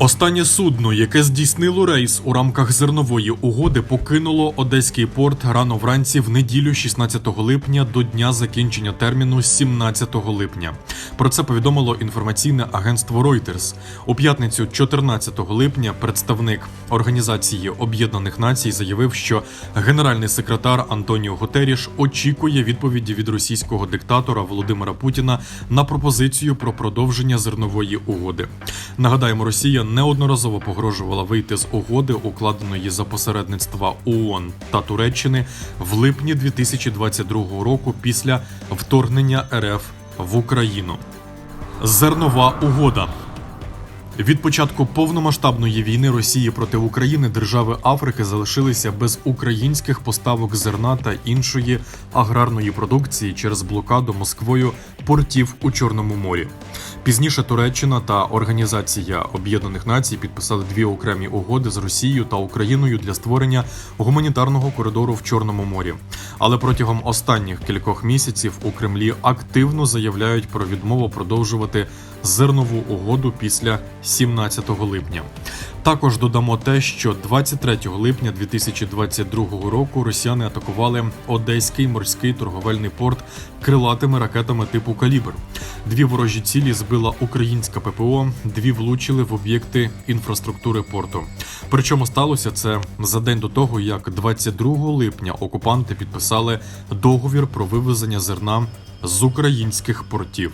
Останнє судно, яке здійснило рейс у рамках зернової угоди, покинуло одеський порт рано вранці в неділю 16 липня до дня закінчення терміну 17 липня. Про це повідомило інформаційне агентство Reuters. У п'ятницю, 14 липня, представник Організації Об'єднаних Націй заявив, що генеральний секретар Антоніо Гутеріш очікує відповіді від російського диктатора Володимира Путіна на пропозицію про продовження зернової угоди. Нагадаємо, Росія неодноразово погрожувала вийти з угоди, укладеної за посередництва ООН та Туреччини в липні 2022 року після вторгнення РФ в Україну. Зернова угода. Від початку повномасштабної війни Росії проти України держави Африки залишилися без українських поставок зерна та іншої аграрної продукції через блокаду Москвою портів у Чорному морі. Пізніше Туреччина та Організація Об'єднаних Націй підписали дві окремі угоди з Росією та Україною для створення гуманітарного коридору в Чорному морі. Але протягом останніх кількох місяців у Кремлі активно заявляють про відмову продовжувати зернову угоду після 17 липня. Також додамо те, що 23 липня 2022 року росіяни атакували Одеський морський торговельний порт крилатими ракетами типу Калібр. Дві ворожі цілі збила українська ППО, дві влучили в об'єкти інфраструктури порту. Причому сталося це за день до того, як 22 липня окупанти підписали договір про вивезення зерна з українських портів.